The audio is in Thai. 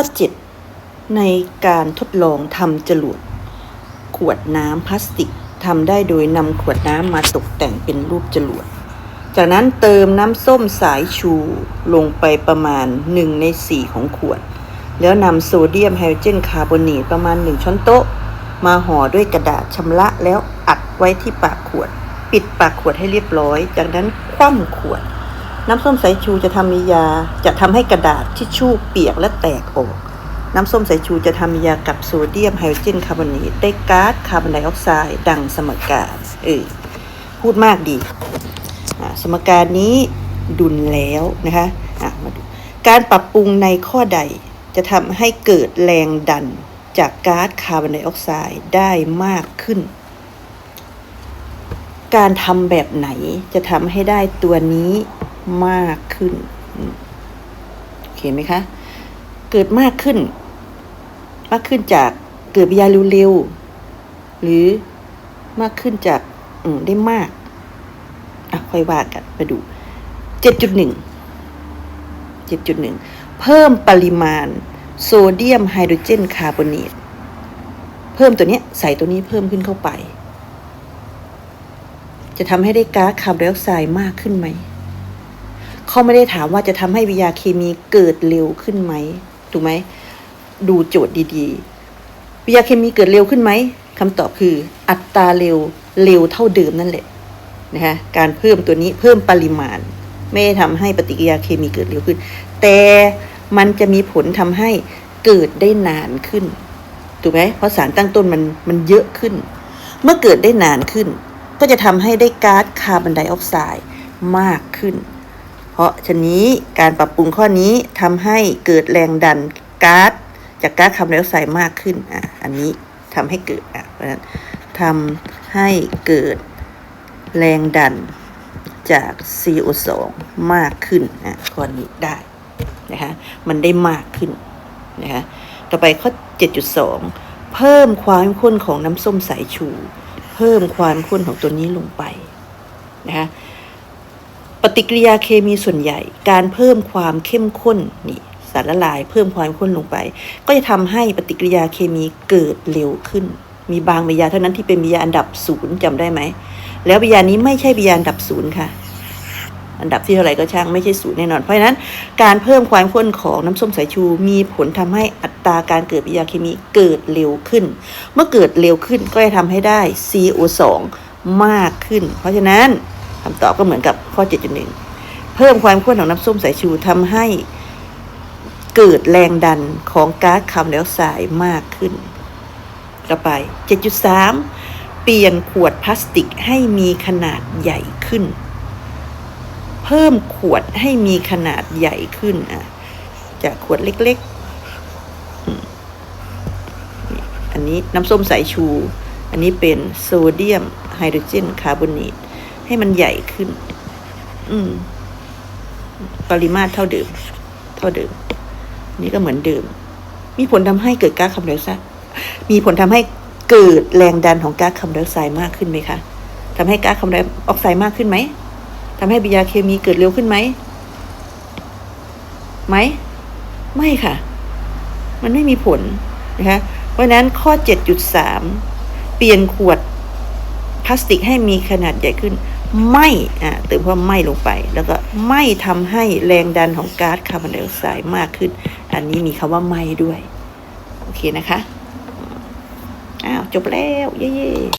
ข้อ 7 ในการทดลองทำจรวดขวดน้ำพลาสติกทำได้โดยนำขวดน้ำมาตกแต่งเป็นรูปจรวด จากนั้นเติมน้ำส้มสายชูลงไปประมาณ 1 ใน 4 ของขวด แล้วนำโซเดียมไฮโดรเจนคาร์บอเนตประมาณ 1 ช้อนโต๊ะ มาห่อด้วยกระดาษชำระแล้วอัดไว้ที่ปากขวด ปิดปากขวดให้เรียบร้อย จากนั้นคว่ำขวด น้ำส้มสายชูจะทำมียาจะทำให้กระดาษทิชชู่เปียกและแตกออก น้ำส้มสายชูจะทำมียากับโซเดียมไฮโดรเจนคาร์บอเนตได้ก๊าซคาร์บอนไดออกไซด์ดังสมการเออพูดมากดีอะสมการนี้ดุลแล้วนะคะะมาดูการปรับปรุงในข้อใดจะทำให้เกิดแรงดันจากก๊าซคาร์บอนไดออกไซด์ได้มากขึ้น การทำแบบไหนจะทำให้ได้ตัวนี้ มากขึ้นโอเคไหมคะ เกิดมากขึ้น มากขึ้นจากเกิดวิยาเร็วๆหรือมากขึ้นจากอได้มากอะค่อยว่ากันมาดูเจ็ดจุดหนึ่งเจ็ดจุดหนึ่งเพิ่มปริมาณโซเดียมไฮโดรเจนคาร์บอเนตเพิ่มตัวนี้ใส่ตัวนี้เพิ่มขึ้นเข้าไป จะทำให้ได้ก๊าซคาร์บอนไดออกไซด์มากขึ้นไหม เขาไม่ได้ถามว่าจะทำให้วิทยาเคมีเกิดเร็วขึ้นไหมถูกไหมดูโจทย์ดีๆ วิทยาเคมีเกิดเร็วขึ้นไหมคำตอบคือ อัตราเร็วเร็วเท่าเดิมนั่นแหละนะคะการเพิ่มตัวนี้เพิ่มปริมาณ ไม่ได้ทำให้ปฏิกิริยาเคมีเกิดเร็วขึ้น แต่มันจะมีผลทำให้เกิดได้นานขึ้นถูกไหมเพราะสารตั้งต้นมันมันเยอะขึ้น เมื่อเกิดได้นานขึ้น ก็จะทำให้ได้ก๊าซคาร์บอนไดออกไซด์มากขึ้น ราะฉะนี้การปรับปรุงข้อนี้ทำให้เกิดแรงดันก๊าซจากก๊าซคาร์บอนไดออกไซด์มากขึ้นอะอันนี้ทำให้เกิดอะเพราะฉะนั้นทำให้เกิดแรงดันจาก CO2 มากขึ้นอะข้อนี้ได้นะคะมันได้มากขึ้นนะคะต่อไปข้อ 7.2 เพิ่มความข้นของน้ำส้มสายชู เพิ่มความข้นของตัวนี้ลงไปนะคะ ปฏิกิริยาเคมีส่วนใหญ่ การเพิ่มความเข้มข้นนี่สารละลายเพิ่มความเข้มข้นลงไป ก็จะทำให้ปฏิกิริยาเคมีเกิดเร็วขึ้น มีบางวิยาเท่านั้นที่เป็นวิยาอันดับศูนย์จำได้ไหม แล้ววิยานี้ไม่ใช่วิยาอันดับศูนย์ค่ะ อันดับที่เท่าไหร่ก็ช่างไม่ใช่ศูนย์แน่นอน เพราะฉะนั้นการเพิ่มความข้นของน้ำส้มสายชู มีผลทำให้อัตราการเกิดปฏิกิริยาเคมีเกิดเร็วขึ้น เมื่อเกิดเร็วขึ้นก็จะทำให้ได้ CO2 มากขึ้น เพราะฉะนั้น คำตอบก็เหมือนกับข้อ 7.1 เพิ่มความข้นของน้ำส้มสายชูทำให้เกิดแรงดันของก๊าซคาร์บอนไดออกไซด์มากขึ้น ต่อไป 7.3 เปลี่ยนขวดพลาสติกให้มีขนาดใหญ่ขึ้น เพิ่มขวดให้มีขนาดใหญ่ขึ้นอะจากขวดเล็กๆ อันนี้น้ำส้มสายชู อันนี้เป็นโซเดียมไฮโดรเจนคาร์บอเนต ให้มันใหญ่ขึ้น อืม ปริมาตรเท่าเดิม เท่าเดิม นี่ก็เหมือนเดิม มีผลทำให้เกิดก๊าซคาร์บอนไดออกไซด์ มีผลทำให้เกิดแรงดันของก๊าซคาร์บอนไดออกไซด์มากขึ้นไหมคะทำให้ก๊าซคาร์บอนไดออกไซด์มากขึ้นไหมทำให้ปฏิกิริยาเคมีเกิดเร็วขึ้นไหม ไหม ไม่ค่ะ มันไม่มีผลนะคะ เพราะฉะนั้นข้อ 7.3 เปลี่ยนขวดพลาสติกให้มีขนาดใหญ่ขึ้น ไม่อ่าเติมคำว่าไม่ลงไป แล้วก็ไม่ทำให้แรงดันของก๊าซคาร์บอนไดออกไซด์มากขึ้น อันนี้มีคำว่าไม่ด้วย โอเคนะคะ อ้าว จบแล้ว เย้